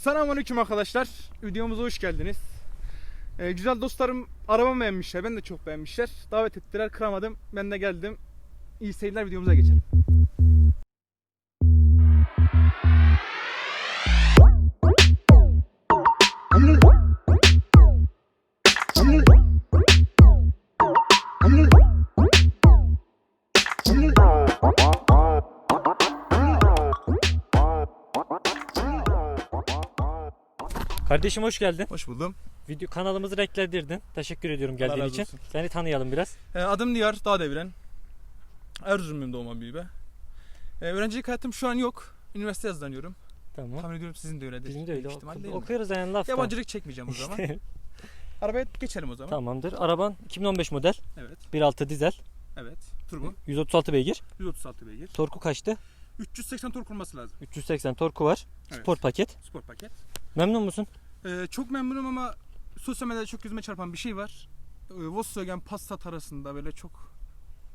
Selamünaleyküm arkadaşlar. Videomuza hoş geldiniz. Ee, güzel dostlarım arabamı beğenmişler. Ben de çok beğenmişler. Davet ettiler. Kıramadım. Ben de geldim. İyi seyirler videomuza geçelim. Kardeşim hoş geldin. Hoş buldum. Video kanalımızı renklendirdin. Teşekkür ediyorum geldiğin için. olsun. Seni tanıyalım biraz. Ee, adım Diyar Dağdeviren. Erzurum'un doğma büyüme. Ee, öğrencilik hayatım şu an yok. Üniversite yazılanıyorum. Tamam. Tahmin ediyorum sizin de öyledir. Bizim de öyle. İhtimal değil? Okuyoruz yani lafta. Yabancılık çekmeyeceğim o zaman. Arabaya geçelim o zaman. Tamamdır. Araban 2015 model. Evet. 1.6 dizel. Evet. Turbo. 136 beygir. 136 beygir. Torku kaçtı? 380 tork olması lazım. 380 torku var. Evet. Sport paket. Spor paket. Memnun musun? Ee, çok memnunum ama sosyal medyada çok gözüme çarpan bir şey var. Ee, Volkswagen Passat arasında böyle çok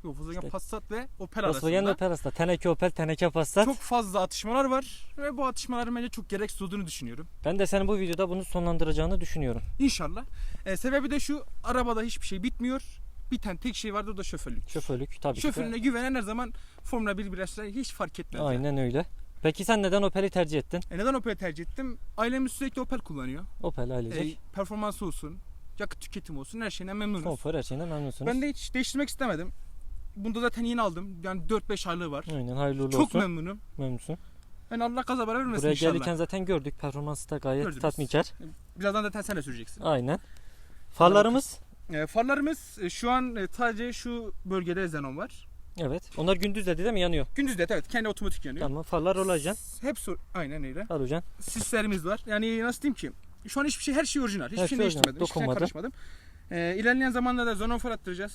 Yok, Volkswagen İşte- Passat ve Opel Volkswagen arasında Opel arasında. Teneke Opel, teneke Passat. çok fazla atışmalar var ve bu atışmaların bence çok gereksiz olduğunu düşünüyorum. Ben de senin bu videoda bunu sonlandıracağını düşünüyorum. İnşallah. Ee, sebebi de şu arabada hiçbir şey bitmiyor. Biten tek şey vardır o da şoförlük. Şoförlük tabii ki de. Şoförüne güvenen her zaman Formula 1 bireysel hiç fark etmez. yani. Aynen öyle. Peki sen neden Opel'i tercih ettin? E neden Opel tercih ettim? Ailemiz sürekli Opel kullanıyor. Opel ailecek. E, performansı olsun, yakıt tüketimi olsun her şeyden memnunuz. Konfor her şeyinden memnunsunuz. Ben de hiç değiştirmek istemedim. Bunu da zaten yeni aldım. Yani 4-5 aylığı var. Aynen hayırlı uğurlu Çok olsun. memnunum. Memnunsun. Yani Allah kaza bana vermesin Buraya inşallah. gelirken zaten gördük. Performansı da gayet Gördünüz. tatminkar. Birazdan zaten sen de süreceksin. Aynen. Farlarımız E, farlarımız e, şu an e, sadece şu bölgede xenon var. Evet. Onlar gündüz dedi değil mi? Yanıyor. Gündüz de evet kendi otomatik yanıyor. Tamam. Farlar olacaksın. Hep sor- aynen öyle. Alacaksın. Sislerimiz var. Yani nasıl diyeyim ki? Şu an hiçbir şey her şey orijinal. Hiçbir Her şey şey orijinal, değiştirmedim. Hiçbir şey dokunmadı. karışmadım. E, ilerleyen zamanlarda xenon far attıracağız.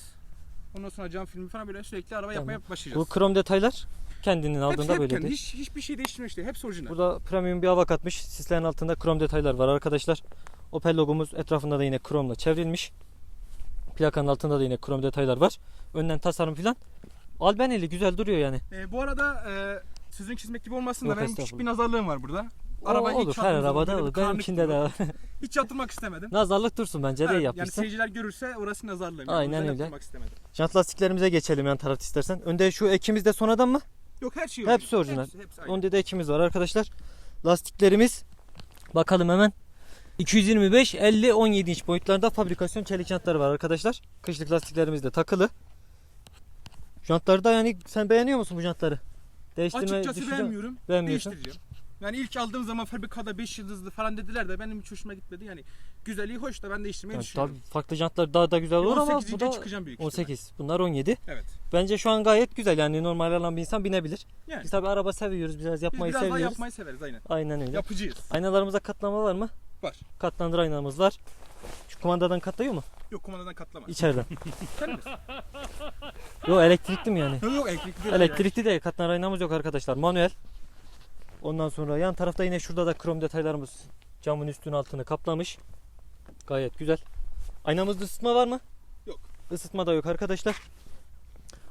Ondan sonra cam filmi falan böyle sürekli araba Tamam. yapmaya başlayacağız. Bu krom detaylar kendinin aldığında hep böyle kendi. değil. Hiç, hiçbir şey değiştirmiş değil. Hepsi orijinal. Burada premium bir hava katmış. Sislerin altında krom detaylar var arkadaşlar. Opel logomuz etrafında da yine kromla çevrilmiş. Plakanın altında da yine krom detaylar var. Önden tasarım filan. Albenili güzel duruyor yani. E, bu arada e, sizin çizmek gibi olmasın da benim küçük bir nazarlığım var burada. O Araba ilk olur. Her arabada olur. Benimkinde de var. Hiç yatırmak istemedim. Nazarlık dursun bence de Evet, yani yapmışsın. seyirciler görürse orası nazarlığım. Yani. Aynen O öyle. Jant lastiklerimize geçelim yan tarafta istersen. Önde şu ekimiz de sonradan mı? Yok her şey Hepsi orijinal. Hepsi, hepsi aynı. Önde de ekimiz var arkadaşlar. Lastiklerimiz bakalım hemen. 225 50 17 inç boyutlarında fabrikasyon çelik jantları var arkadaşlar. Kışlık lastiklerimiz de takılı. Jantları da yani sen beğeniyor musun bu jantları? Değiştirme Açıkçası düşünüyor- beğenmiyorum. Beğenmiyorsun. Değiştireceğim. Yani ilk aldığım zaman fabrikada 5 yıldızlı falan dediler de benim hiç hoşuma gitmedi. Yani güzelliği hoş da ben değiştirmeyi Yani düşünüyorum. tabii farklı jantlar daha da güzel olur ama 18. bu da çıkacağım büyük ihtimal. 18. Bunlar 17. Evet. Bence şu an gayet güzel yani normal alan bir insan binebilir. Yani Biz tabii araba seviyoruz biraz biz yapmayı biraz daha seviyoruz. yapmayı severiz aynen. Aynen öyle. Yapıcıyız. Aynalarımıza katlama var mı? Var. Katlandır aynamız var. Kumandadan katlıyor mu? Yok kumandadan katlama. İçeriden. Yok elektrikli mi yani? Yok yok elektrikli değil. Elektrikli değil. Katlanır aynamız yok arkadaşlar. Manuel. Ondan sonra yan tarafta yine şurada da krom detaylarımız camın üstünü altını kaplamış. Gayet güzel. Aynamızda ısıtma var mı? Yok. Isıtma da yok arkadaşlar.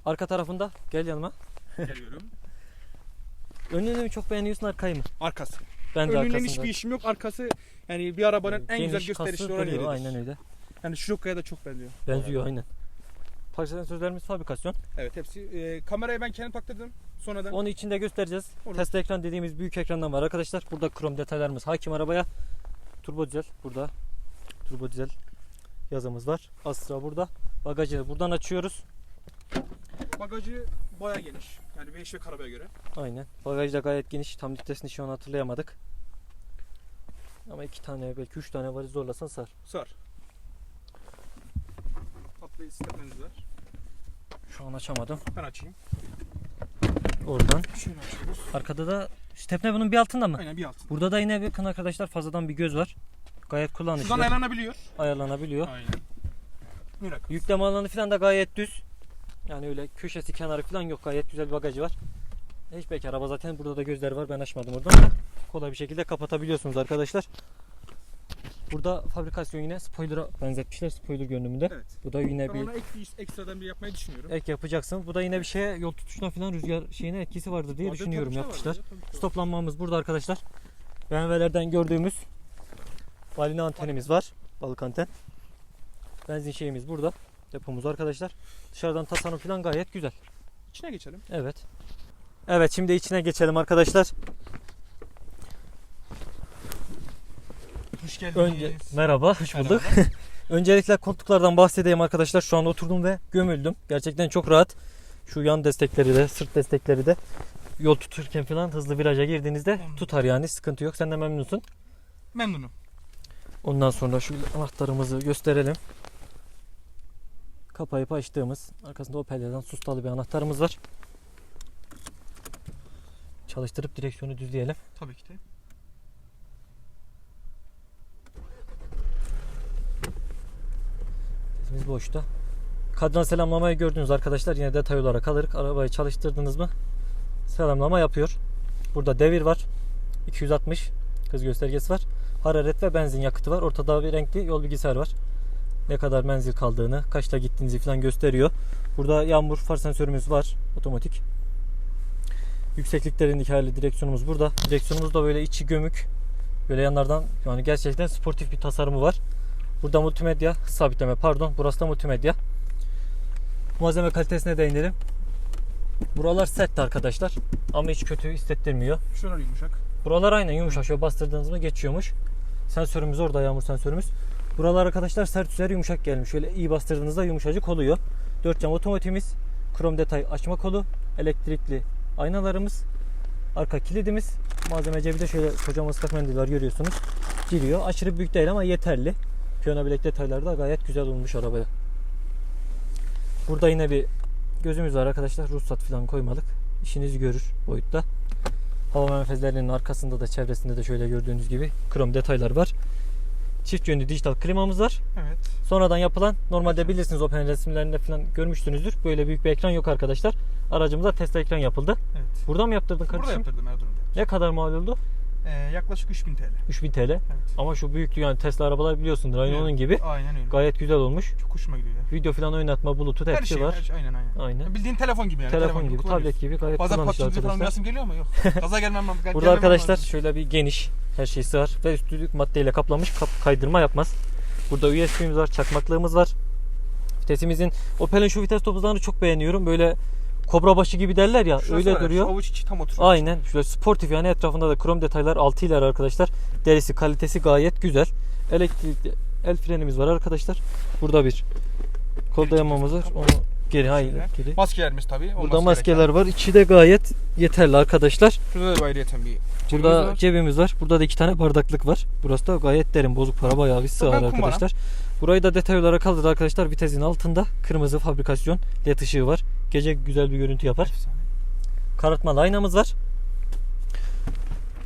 Arka tarafında gel yanıma. Geliyorum. Önünü mü çok beğeniyorsun arkayı mı? Arkası. Ben de Önünden arkasında. hiçbir işim yok. Arkası yani bir arabanın en güzel olan duruyor, yeridir. Aynen öyle. Yani Şirokko'ya da çok benziyor. Benziyor aynen. Park sensörlerimiz fabrikasyon. Evet hepsi. E, kamerayı ben kendim taktırdım. Sonradan. Onu içinde göstereceğiz. Olur. Test ekran dediğimiz büyük ekrandan var arkadaşlar. Burada krom detaylarımız hakim arabaya. Turbo dizel burada. Turbo dizel yazımız var. Astra burada. Bagajı buradan açıyoruz. Bagajı baya geniş. Yani bir eşek arabaya göre. Aynen. Bagaj da gayet geniş. Tam litresini şu an hatırlayamadık. Ama iki tane belki üç tane var zorlasan sar. Sar. Tatlı stepleriniz var. Şu an açamadım. Ben açayım. Oradan. Şöyle açıyoruz. Arkada da stepne bunun bir altında mı? Aynen bir altın. Burada da yine bakın arkadaşlar fazladan bir göz var. Gayet kullanışlı. Şuradan ayarlanabiliyor. ayarlanabiliyor. Aynen. Miracle. Yükleme alanı falan da gayet düz. Yani öyle köşesi kenarı falan yok. Gayet güzel bir bagajı var. Hatchback araba zaten burada da gözleri var. Ben açmadım oradan. Kolay bir şekilde kapatabiliyorsunuz arkadaşlar. Burada fabrikasyon yine spoiler'a benzetmişler. Spoiler görünümünde. Evet. Bu da yine Ben bir ona ek ekstradan bir yapmayı düşünüyorum. ek yapacaksın. Bu da yine bir şeye yol tutuşuna falan rüzgar şeyine etkisi vardır diye Orada düşünüyorum yapmışlar. var. Stoplanmamız burada arkadaşlar. BMW'lerden gördüğümüz balina antenimiz var. Balık anten. Benzin şeyimiz burada. Depomuz arkadaşlar. Dışarıdan tasarım falan gayet güzel. İçine geçelim. Evet. Evet şimdi içine geçelim arkadaşlar. Hoş geldiniz. Önce merhaba, hoş Merhaba. bulduk. Öncelikle koltuklardan bahsedeyim arkadaşlar. Şu anda oturdum ve gömüldüm. Gerçekten çok rahat. Şu yan destekleri de, sırt destekleri de yol tuturken falan hızlı viraja girdiğinizde Memnun. tutar yani sıkıntı yok. Sen de memnunsun. Memnunum. Ondan sonra şu anahtarımızı gösterelim. Kapayıp açtığımız arkasında Opel'den sustalı bir anahtarımız var. Çalıştırıp direksiyonu düzleyelim. Tabii ki de. Sesimiz boşta. Kadran selamlamayı gördünüz arkadaşlar. Yine detay olarak alırız. Arabayı çalıştırdınız mı? Selamlama yapıyor. Burada devir var. 260 hız göstergesi var. Hararet ve benzin yakıtı var. Ortada bir renkli yol bilgisayar var. Ne kadar menzil kaldığını, kaçta gittiğinizi falan gösteriyor. Burada yağmur far sensörümüz var. Otomatik. Yüksekliklerin hali direksiyonumuz burada. Direksiyonumuz da böyle içi gömük. Böyle yanlardan yani gerçekten sportif bir tasarımı var. Burada multimedya sabitleme pardon. Burası da multimedya. Malzeme kalitesine değinelim. Buralar sert arkadaşlar. Ama hiç kötü hissettirmiyor. Şuralar yumuşak. Buralar aynen yumuşak. Şöyle bastırdığınız mı geçiyormuş. Sensörümüz orada yağmur sensörümüz. Buralar arkadaşlar sert üzeri yumuşak gelmiş. Şöyle iyi bastırdığınızda yumuşacık oluyor. 4 cam otomatikimiz. Krom detay açma kolu. Elektrikli aynalarımız. Arka kilidimiz. Malzeme cebi de şöyle kocaman ıslak mendiller görüyorsunuz. Giriyor. Aşırı büyük değil ama yeterli. Piyano bilek detayları da gayet güzel olmuş arabaya. Burada yine bir gözümüz var arkadaşlar. Ruhsat falan koymadık. İşinizi görür boyutta. Hava menfezlerinin arkasında da çevresinde de şöyle gördüğünüz gibi krom detaylar var. Çift yönlü dijital klimamız var. Evet. Sonradan yapılan normalde bilirsiniz Opel resimlerinde falan görmüşsünüzdür. Böyle büyük bir ekran yok arkadaşlar. Aracımıza Tesla ekran yapıldı. Evet. Burada mı yaptırdın Burada kardeşim? yaptırdım Erzurum'da. Ne kadar mal oldu? Ee, yaklaşık 3000 TL. 3000 TL. Evet. Ama şu büyüklüğü yani Tesla arabalar biliyorsundur aynı Evet. onun gibi. Aynen öyle. Gayet güzel olmuş. Çok hoşuma gidiyor ya. Video falan oynatma, bluetooth Her hepsi şey, var. her şey aynen aynen. Aynen. Bildiğin telefon gibi yani. Telefon gibi, kullanıyorsun. tablet gibi gayet Bazen kullanışlı patlıcı falan arkadaşlar. resim geliyor ama yok. Gaza gelmem lazım. Burada gelmem arkadaşlar lazım. şöyle bir geniş her şey sığar ve üstü maddeyle kaplanmış kap- kaydırma yapmaz. Burada USB'miz var, çakmaklığımız var. Vitesimizin Opel'in şu vites topuzlarını çok beğeniyorum. Böyle kobra başı gibi derler ya Şurası öyle var, duruyor. Şu avuç içi tam oturuyor. Aynen. Şöyle sportif yani etrafında da krom detaylar 6 iler arkadaşlar. Derisi kalitesi gayet güzel. Elektrikli el frenimiz var arkadaşlar. Burada bir kol dayamamız var. Onu geri hayır geri. Maskelerimiz tabii. Burada maskeler gereken. var. İçi de gayet yeterli arkadaşlar. Şurada da ayrıyeten bir cebimiz Burada var. cebimiz var. Burada da iki tane bardaklık var. Burası da gayet derin. Bozuk para bayağı bir sığar Buradan kumbara. Burayı da detay olarak aldık arkadaşlar. Vitesin altında kırmızı fabrikasyon led ışığı var. Gece güzel bir görüntü yapar. Efsane. Karartmalı aynamız var.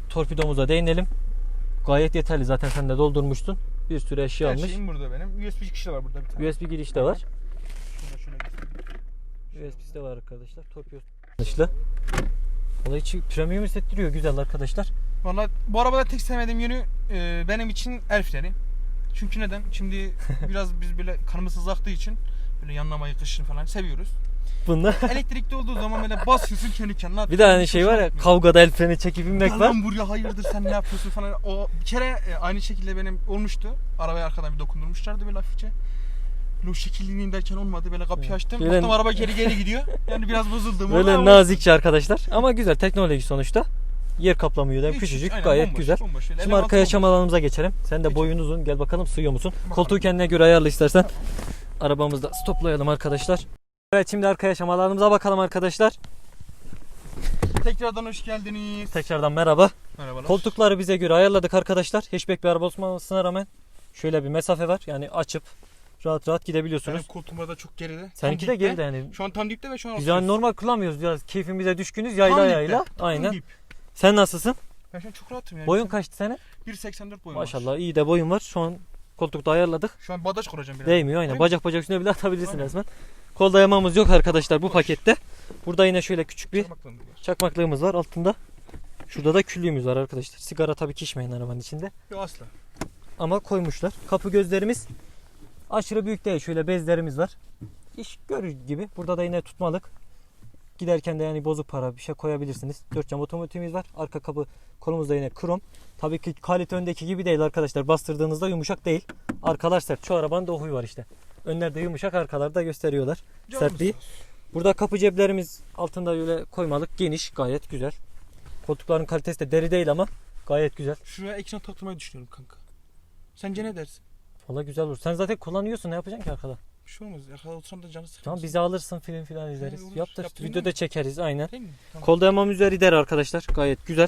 Torpidomuza değinelim. Gayet yeterli. Zaten sen de doldurmuştun. Bir sürü eşya Her almış. şeyim burada benim. USB da var burada bir tane. USB giriş de var. Şurada şöyle göstereyim. USB'si de var arkadaşlar. Torpido kullanışlı. Olay içi premium hissettiriyor. Güzel arkadaşlar. Valla bu arabada tek sevmediğim yönü e, benim için el freni. Çünkü neden? Şimdi biraz biz böyle kanımız hızlı için böyle yanlamayı, kışını falan seviyoruz. Bunda Elektrikli olduğu zaman böyle basıyorsun kendi kendine. bir de hani şey var ya kavgada el freni çekip inmek Gel var. lan buraya hayırdır sen ne yapıyorsun falan. O bir kere e, aynı şekilde benim olmuştu. Arabaya arkadan bir dokundurmuşlardı böyle hafifçe. Böyle o şekilleneyim derken olmadı. Böyle kapıyı açtım. Böyle- Baktım araba geri geri gidiyor. Yani biraz bozuldum. Böyle Ama- nazikçe arkadaşlar. Ama güzel teknoloji sonuçta. Yer kaplamıyor da küçücük aynen, gayet bomboş, güzel. bomboş. Şöyle Şimdi eleman arka yaşam bomboş. alanımıza geçelim. Sen de boyun uzun. Gel bakalım sığıyor musun? Bakalım. Koltuğu kendine göre ayarla istersen. Arabamızda stoplayalım arkadaşlar. Evet şimdi arka yaşam alanımıza bakalım arkadaşlar. Tekrardan hoş geldiniz. Tekrardan merhaba. Merhabalar. Koltukları bize göre ayarladık arkadaşlar. Hatchback bir araba olmasına rağmen şöyle bir mesafe var. Yani açıp rahat rahat gidebiliyorsunuz. Benim koltuğum da çok geride. Seninki Tam de dipte. geride yani. Şu an tam dipte ve şu an Biz yani normal kullanmıyoruz. Biraz keyfimize düşkünüz yayla Tam dipte, yayla. tam Aynen. dip. Sen nasılsın? Ben şu an çok rahatım yani. Boyun kaçtı senin? 1.84 boyum Maşallah var. iyi de boyun var. Şu an koltukta ayarladık. Şu an bağdaş kuracağım biraz. Değmiyor aynen. Değil mi? Bacak bacak üstüne bile atabilirsin Aynen. resmen. Kol dayamamız yok arkadaşlar bu pakette. Burada yine şöyle küçük bir Parmaklarım var. çakmaklığımız var altında. Şurada da küllüğümüz var arkadaşlar. Sigara tabii ki içmeyin arabanın içinde. Yok asla. Ama koymuşlar. Kapı gözlerimiz aşırı büyük değil. Şöyle bezlerimiz var. İş görür gibi. Burada da yine tutmalık. Giderken de yani bozuk para bir şey koyabilirsiniz. 4 cam otomotivimiz var. Arka kapı kolumuzda yine krom. Tabii ki kalite öndeki gibi değil arkadaşlar. Bastırdığınızda yumuşak değil. Arkalar sert. Çoğu arabanın da o huyu var işte. Önlerde yumuşak arkalarda gösteriyorlar. Sertliği. Burada kapı ceplerimiz altında böyle koymalık geniş gayet güzel. Koltukların kalitesi de deri değil ama gayet güzel. Şuraya ekran taktırmayı düşünüyorum kanka. Sence ne dersin? Valla güzel olur. Sen zaten kullanıyorsun ne yapacaksın ki arkada? Bir şey olmaz. Arkada otursam da canı sıkılmaz. Tamam bizi alırsın film filan izleriz. olur. Yaptır. Yaptırayım Videoda mı? çekeriz aynen. Değil mi? Tamam. Kol dayamam üzeri der arkadaşlar. Gayet güzel.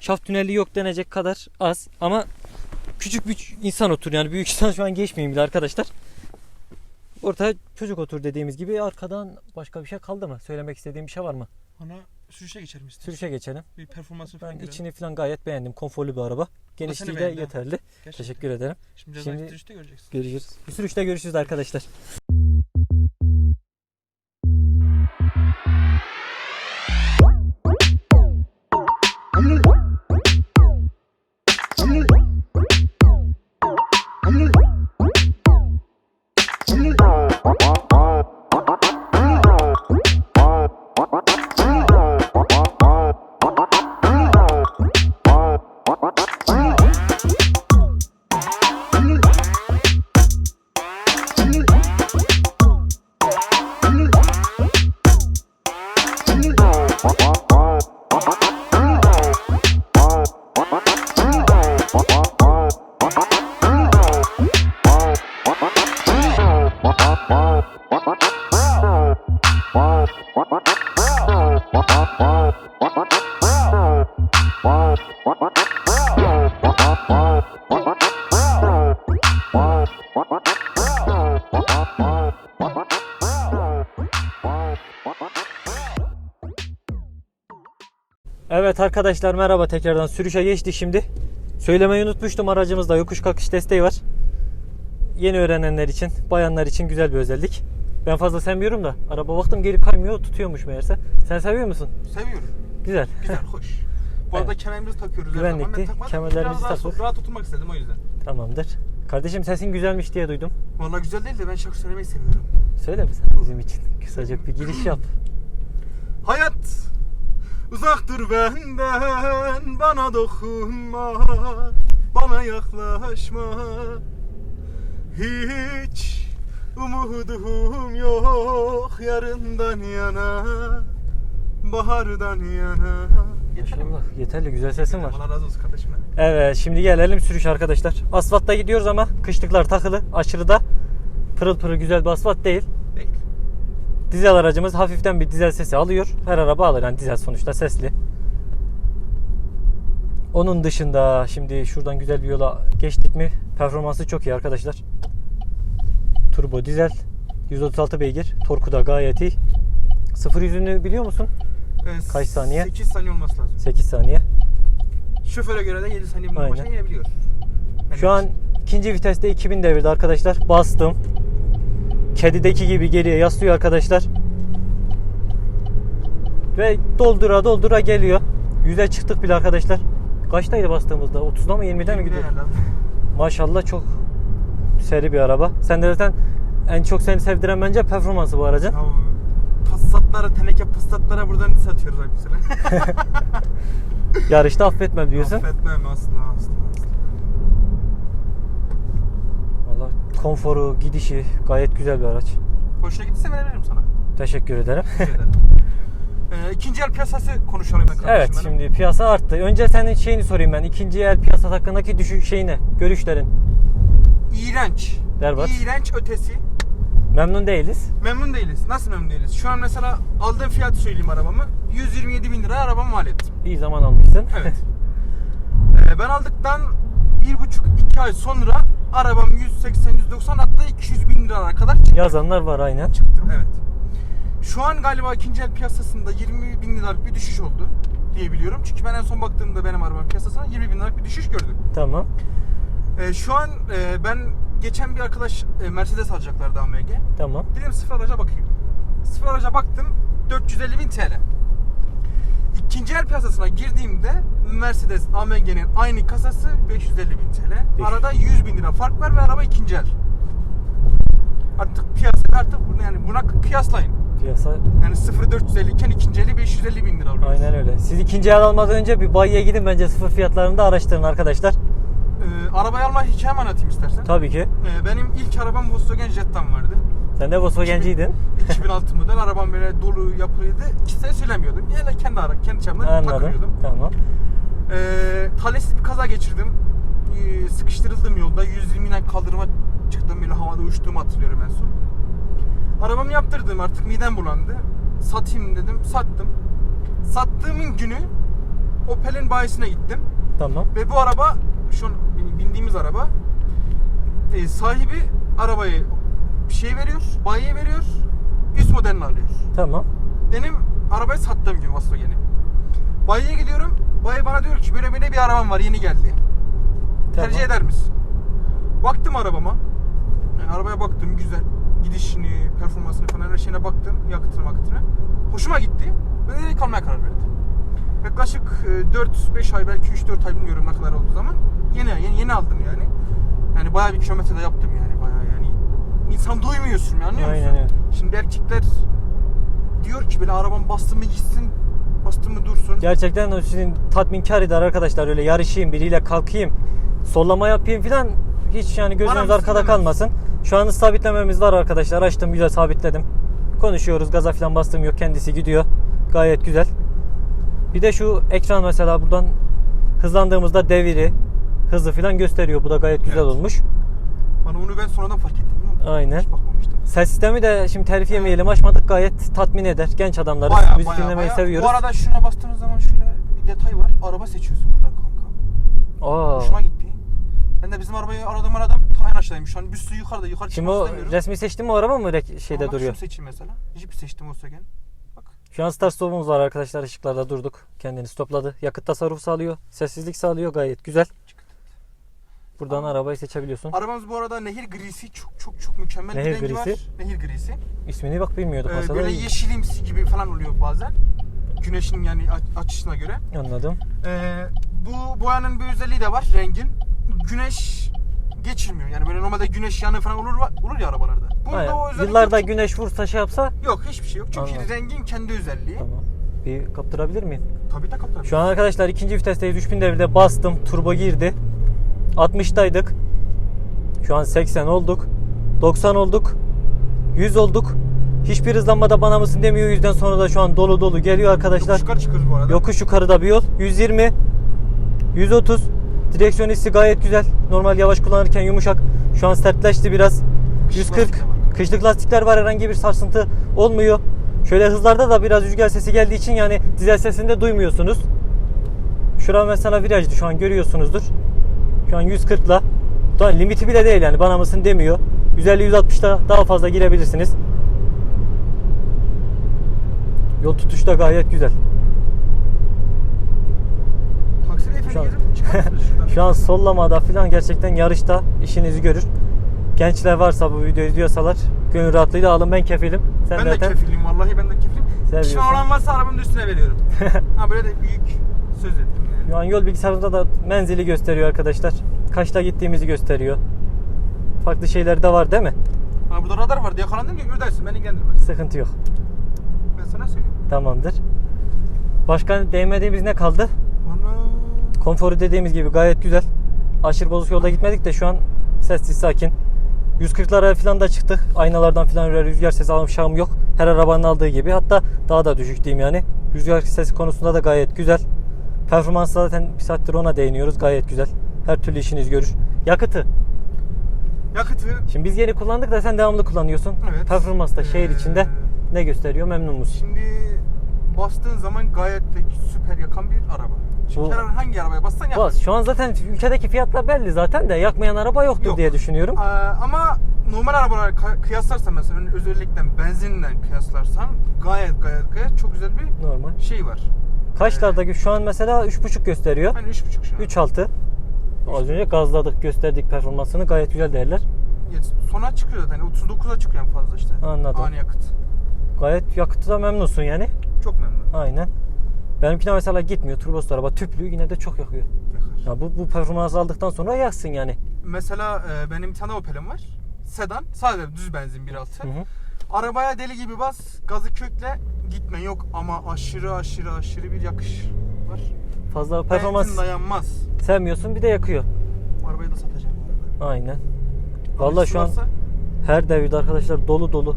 Şaft tüneli yok denecek kadar az ama küçük bir insan otur yani büyük insan şu an geçmeyeyim bile arkadaşlar. Orta çocuk otur dediğimiz gibi arkadan başka bir şey kaldı mı? Söylemek istediğim bir şey var mı? Bana sürüşe geçelim istedim. Sürüşe geçelim. Bir performansı Ben falan görelim. içini falan gayet beğendim. Konforlu bir araba. Genişliği de beğendin ha? yeterli. Gerçekten. Teşekkür ederim. Şimdi, Şimdi- Şimdi... sürüşte göreceksin. Görüşürüz. Bir sürüşte görüşürüz arkadaşlar. Arkadaşlar merhaba tekrardan sürüşe geçtik şimdi. Söylemeyi unutmuştum aracımızda yokuş kalkış desteği var. Yeni öğrenenler için, bayanlar için güzel bir özellik. Ben fazla sevmiyorum da araba baktım geri kaymıyor tutuyormuş meğerse. Sen seviyor musun? Seviyorum. Güzel. Güzel, hoş. Bu arada kemerimizi takıyoruz. Güvenlikli, kemerlerimizi takıyoruz. Rahat oturmak istedim o yüzden. Tamamdır. Kardeşim sesin güzelmiş diye duydum. Vallahi güzel değil de ben şarkı söylemeyi seviyorum. Söyle mi sen bizim için? Kısacık bir giriş yap. Hayat uzaktır benden bana dokunma bana yaklaşma hiç umudum yok yarından yana bahardan yana Maşallah yeterli güzel sesin var. Allah razı olsun kardeşim. Evet şimdi gelelim sürüş arkadaşlar. Asfaltta gidiyoruz ama kışlıklar takılı. Aşırı da pırıl pırıl güzel bir asfalt değil. Dizel aracımız hafiften bir dizel sesi alıyor. Her araba alır yani dizel sonuçta sesli. Onun dışında şimdi şuradan güzel bir yola geçtik mi performansı çok iyi arkadaşlar. Turbo dizel 136 beygir. Torku da gayet iyi. Sıfır yüzünü biliyor musun? Ee, Kaç saniye? 8 saniye olması lazım. 8 saniye. Şoföre göre de 7 saniye başa inebiliyor. Benim Şu an ikinci viteste 2000 devirde arkadaşlar. Bastım. Kedideki gibi geriye yaslıyor arkadaşlar. Ve doldura doldura geliyor. Yüze çıktık bile arkadaşlar. Kaçtaydı bastığımızda? 30'da mı 20'de mi gidiyor? Maşallah çok seri bir araba. Sen de zaten en çok seni sevdiren bence performansı bu aracın. Ya, Passatlara, teneke Passatlara buradan satıyoruz mesela. Yarışta affetmem diyorsun. Affetmem asla asla. asla. Vallahi konforu, gidişi gayet güzel bir araç. Hoşuna gittiyse verebilirim sana. Teşekkür ederim. Teşekkür ederim. ee, ikinci el piyasası konuşalım ben kardeşim. Evet benim. şimdi piyasa arttı. Önce senin şeyini sorayım ben. İkinci el piyasa hakkındaki düşüş şeyini, görüşlerin. İğrenç. Berbat. İğrenç ötesi. Memnun değiliz. Memnun değiliz. Nasıl memnun değiliz? Şu an mesela aldığım fiyatı söyleyeyim arabamı. 127 bin lira arabamı mal ettim. İyi zaman almışsın. Evet. Ee, ben aldıktan bir buçuk iki ay sonra arabam 180-190 hatta 200 bin liralara kadar çıktı. Yazanlar var aynen. Evet. Şu an galiba ikinci el piyasasında 20 bin liralık bir düşüş oldu diye biliyorum. Çünkü ben en son baktığımda benim arabam piyasasına 20 bin liralık bir düşüş gördüm. Tamam. Ee, şu an e, ben geçen bir arkadaş e, Mercedes alacaklardı AMG. Tamam. Dedim sıfır araca bakayım. Sıfır araca baktım 450 bin TL. İkinci el piyasasına girdiğimde Mercedes AMG'nin aynı kasası 550 bin TL. Beş- Arada 100 bin lira fark var ve araba ikinci el. Artık piyasada artık yani buna kıyaslayın. Piyasa Yani 0450 iken ikinci eli 550 bin lira alıyoruz. aynen öyle. Siz ikinci el almadan önce bir bayiye gidin bence sıfır fiyatlarını da araştırın arkadaşlar. Ee, arabayı alma hikayemi anlatayım istersen. Tabii ki. Ee, benim ilk arabam Volkswagen Jet'ten vardı. Sen de Volkswagen'ciydin. 2006 model arabam böyle dolu yapılıydı. Kimseye söylemiyordum. Yani kendi ara, kendi çapımda Anladım. takılıyordum. Tamam. Ee, talihsiz bir kaza geçirdim. Ee, sıkıştırıldım yolda. 120 ile kaldırıma çıktım. Böyle havada uçtuğumu hatırlıyorum en son. Arabamı yaptırdım artık midem bulandı. Satayım dedim. Sattım. Sattığımın günü Opel'in bayisine gittim. Tamam. Ve bu araba şu an bindiğimiz araba e, sahibi arabayı bir şey veriyor, bayiye veriyor, üst modelini alıyor. Tamam. Benim arabayı sattığım gün Volkswagen'i. Bayiye gidiyorum. Bayi bana diyor ki böyle böyle bir arabam var yeni geldi. Tercih Tamam. eder misin? Baktım arabama. Yani arabaya baktım güzel. Gidişini, performansını falan her şeyine baktım. Yakıtına makıtına. Hoşuma gitti. Ben direkt almaya karar verdim. Yaklaşık e, 4-5 ay belki 3-4 ay bilmiyorum ne kadar olduğu zaman yeni yeni, yeni aldım yani. Yani bayağı bir kilometre de yaptım yani bayağı yani. İnsan duymuyorsun yani anlıyor musun? Aynen. Şimdi erkekler diyor ki böyle arabam bastı mı gitsin, bastı mı dursun. Gerçekten o sizin tatminkar eder arkadaşlar. Öyle yarışayım, biriyle kalkayım, sollama yapayım filan hiç yani gözünüz Bana arkada mısın kalmasın. Şu an sabitlememiz var arkadaşlar. Açtım güzel sabitledim. Konuşuyoruz. Gaza filan bastım yok. Kendisi gidiyor. Gayet güzel. Bir de şu ekran mesela buradan hızlandığımızda deviri, hızı filan gösteriyor. Bu da gayet güzel Evet. olmuş. Bana onu ben sonradan fark ettim? Aynen. Hiç bakmamıştım. Ses sistemi de şimdi telif yemeyelim açmadık gayet tatmin eder. Genç adamları Bayağı, müzik bayağı, dinlemeyi bayağı. seviyoruz. Bu arada şuna bastığınız zaman şöyle bir detay var. Araba seçiyorsun buradan kanka. Aa. Hoşuma gitti. Ben de bizim arabayı aradığım adam en aşağıdaymış. Şu an bir sürü yukarıda. Yukarı Şimdi o resmi seçtin mi o araba mı şeyde Ama duruyor? Şunu seçeyim mesela. Jeep seçtim Volkswagen. Şu an start stopumuz var arkadaşlar. Işıklarda durduk. Kendini stopladı. Yakıt tasarrufu sağlıyor. Sessizlik sağlıyor. Gayet güzel. Buradan Ama- arabayı seçebiliyorsun. Arabamız bu arada nehir grisi. Çok çok çok mükemmel Nehir bir rengi grisi? var. Nehir grisi. İsmini bak bilmiyorduk Ee, mesela. böyle yeşilimsi gibi falan oluyor bazen. Güneşin yani a- açısına göre. Anladım. Ee, bu boyanın bir özelliği de var rengin. Güneş geçirmiyor. Yani böyle normalde güneş yanığı falan olur olur ya arabalarda. Bunda Aynen. o özellik Yıllarda yok. güneş vursa şey yapsa Yok hiçbir şey yok. Çünkü Anladım. rengin kendi özelliği. tamam. Bir kaptırabilir miyim? Tabii de kaplar. Şu an arkadaşlar ikinci vitesteyiz. 3000 devirde bastım. Turbo girdi. 60'taydık. Şu an 80 olduk. 90 olduk. 100 olduk. Hiçbir hızlanmada bana mısın demiyor. Yüzden sonra da şu an dolu dolu geliyor arkadaşlar. Yokuş yukarı çıkıyoruz bu arada. Yokuş yukarıda bir yol. 120, 130. Direksiyon hissi gayet güzel. Normal yavaş kullanırken yumuşak. Şu an sertleşti biraz. Kışlık 140. lastik de var. Kışlık lastikler var. Herhangi bir sarsıntı olmuyor. Şöyle hızlarda da biraz rüzgar sesi geldiği için yani dizel sesini de duymuyorsunuz. Şura mesela virajdı şu an görüyorsunuzdur. Şu an 140'la. Daha limiti bile değil yani bana mısın demiyor. 150-160'da daha fazla girebilirsiniz. Yol tutuşu da gayet güzel. Taksi beyefendi Şu an- sollamada falan gerçekten yarışta işinizi görür. Gençler varsa bu videoyu izliyorsalar gönül rahatlığıyla alın ben kefilim. Sen ben de zaten kefiliyim vallahi ben de Pişman diyorsun. olan varsa arabanın üstüne veriyorum. ha böyle de büyük söz ettim yani. şu an yol bilgisayarında da menzili gösteriyor arkadaşlar. Kaçta gittiğimizi gösteriyor. Farklı şeyler de var değil mi? Ha burada radar vardı yakalandın ki ödersin beni ilgilendirmez. Sıkıntı yok. Ben sana söyleyeyim. Tamamdır. Başka değmediğimiz ne kaldı? Konforu dediğimiz gibi gayet güzel. Aşırı bozuk yolda gitmedik de şu an sessiz sakin. 140'lara falan da çıktık. Aynalardan falan rüzgar sesi almışağım yok. Her arabanın aldığı gibi. Hatta daha da düşük diyeyim yani. Rüzgar sesi konusunda da gayet güzel. Performansı zaten bir saattir ona değiniyoruz. Gayet güzel. Her türlü işiniz görür. Yakıtı. Yakıtı Şimdi biz yeni kullandık da sen devamlı kullanıyorsun. Evet. Performans da şehir Ee, içinde ne gösteriyor? Memnun musun? şimdi bastığın zaman gayet de süper yakan bir araba. Şimdi Bu- her hangi arabaya bassan yakar. Bas. Şu an zaten ülkedeki fiyatlar belli zaten de yakmayan araba yoktur Yok. diye düşünüyorum. Aa, ama normal arabalar ka- kıyaslarsan mesela özellikle benzinle kıyaslarsan gayet gayet gayet çok güzel bir Normal. şey var. Kaçlardaki şu an mesela 3.5 gösteriyor. Hani 3.5 şu an. 3.6. Az önce gazladık gösterdik performansını gayet güzel değerler. Ya, Sona çıkıyor zaten. 39'a çıkıyor en fazla işte. Anladım. Ani yakıt. Gayet yakıtı da memnunsun yani. Çok memnun. Aynen. Benimkine mesela gitmiyor. Turboslu araba tüplü yine de çok yakıyor. Yakar. Ya bu, bu performansı aldıktan sonra yaksın yani. Mesela e, benim bir tane Opel'im var. Sedan. Sadece düz benzin 1.6. Hı hı. Arabaya deli gibi bas, gazı kökle gitme yok ama aşırı aşırı aşırı bir yakış var. Fazla performans Benzin dayanmaz. sevmiyorsun bir de yakıyor. Bu arabayı da satacağım bu. Aynen. Vallahi şu an varsa her devirde arkadaşlar dolu dolu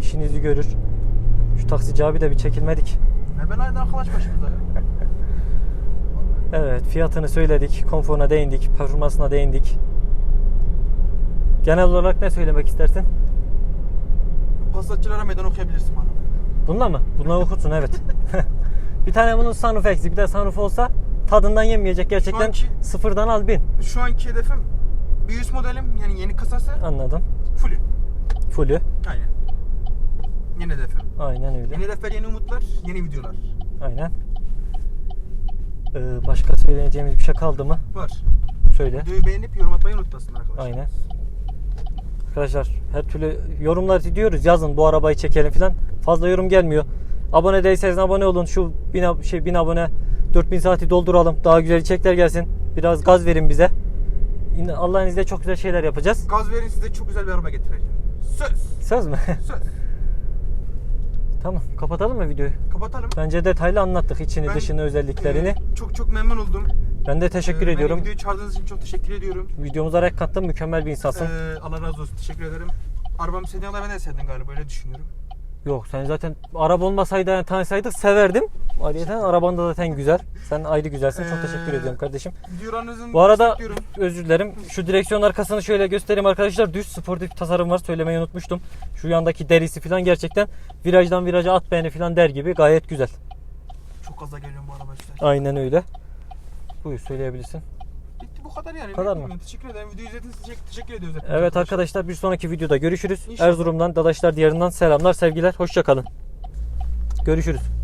işinizi görür. Taksici abi de bir çekilmedik. Ne ben aynı arkadaş başımıza ya. Evet fiyatını söyledik, konforuna değindik, performansına değindik. Genel olarak ne söylemek istersin? Passatçılara meydan okuyabilirsin bana. Bununla mı? Bununla okursun evet. bir tane bunun sunroof eksik, bir de sunroof olsa tadından yenmeyecek gerçekten. anki- Sıfırdan al bin. Şu anki hedefim bir üst modelim yani yeni kasası Anladım. fullü. Fullü. Aynen. Yeni hedefim. Aynen öyle. Yeni hedefler, yeni umutlar, yeni videolar. Aynen. Ee, başka söyleyeceğimiz bir şey kaldı mı? Var. Söyle. Videoyu beğenip yorum atmayı unutmasınlar arkadaşlar. Aynen. Arkadaşlar her türlü yorumlar diyoruz yazın bu arabayı çekelim filan. Fazla yorum gelmiyor. Abone değilseniz abone olun. Şu bin, şey, bin abone 4000 saati dolduralım. Daha güzel içerikler gelsin. Biraz gaz verin bize. Allah'ın izniyle çok güzel şeyler yapacağız. Gaz verin size çok güzel bir araba getireceğim. Söz. Söz mü? Söz. tamam kapatalım mı videoyu? Kapatalım. Bence detaylı anlattık içini Ben, dışını özelliklerini. e, çok çok memnun oldum. ben de teşekkür Ee, ediyorum. videoyu çağırdığınız için çok teşekkür ediyorum. Videomuza renk kattın mükemmel bir insansın. Ee, Allah razı olsun. Teşekkür ederim. Arabamı sevdiğin ben de sevdim galiba. Öyle düşünüyorum. Yok sen zaten araba olmasaydı yani tanısaydık severdim. Ayrıca araban da zaten güzel. Sen ayrı güzelsin. Çok teşekkür Ee, ediyorum kardeşim. Bu arada özür dilerim. Şu direksiyon arkasını şöyle göstereyim arkadaşlar. Düz sportif tasarım var. Söylemeyi unutmuştum. Şu yandaki derisi falan gerçekten virajdan viraja at beni falan der gibi. Gayet güzel. çok gaza geliyorum bu araba işte. Aynen öyle. Buyur söyleyebilirsin. Bitti bu kadar yani. Bu kadar mı? Teşekkür ederim. Videoyu izlediğiniz için teşekkür, ediyoruz. Evet arkadaşlar bir sonraki videoda görüşürüz. İnşallah. Erzurum'dan Dadaşlar Diyarı'ndan selamlar sevgiler. Hoşçakalın. Görüşürüz.